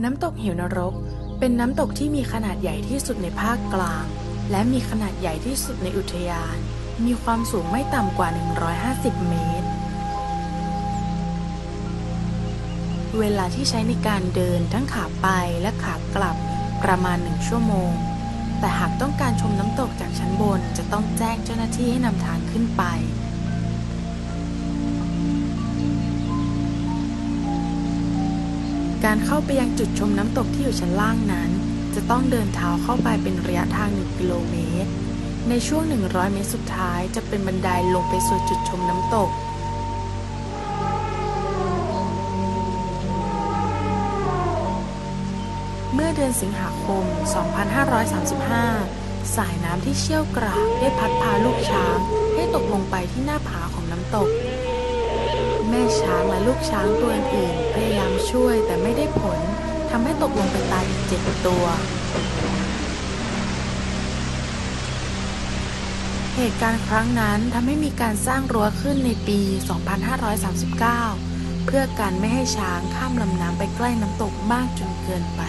น้ำตกเหวนรก เป็นน้ำตกที่มีขนาดใหญ่ที่สุดในภาคกลาง และมีขนาดใหญ่ที่สุดในอุทยาน มีความสูงไม่ต่ำกว่า 150 เมตร เวลาที่ใช้ในการเดินทั้งขาไปและขากลับประมาณหนึ่งชั่วโมง แต่หากต้องการชมน้ำตกจากชั้นบนจะต้องแจ้งเจ้าหน้าที่ให้นำทางขึ้นไป การเข้าไปยังจุดชมน้ำตกที่อยู่ชั้นล่างนั้น จะต้องเดินเท้าเข้าไปเป็นระยะทาง 1 กิโลเมตร ในช่วง 100 เมตรสุดท้ายจะเป็นบันไดลงไปสู่จุดชมน้ำตกเมื่อเดือนสิงหาคม 2535 สายน้ำที่เชี่ยวกรากได้พัดพาลูกช้างให้ตกลงไปที่หน้าผาของน้ำตก แม่ช้าง ลูกช้างตัวอื่นพยายามช่วยแต่ไม่ได้ผลทำให้ตกลงไปตายอีกเจ็ดตัว เหตุการณ์ครั้งนั้นทำให้มีการสร้างรั้วขึ้นในปี 2539 เพื่อกันไม่ให้ช้างข้ามลำน้ำไปใกล้น้ำตกมากจนเกินไป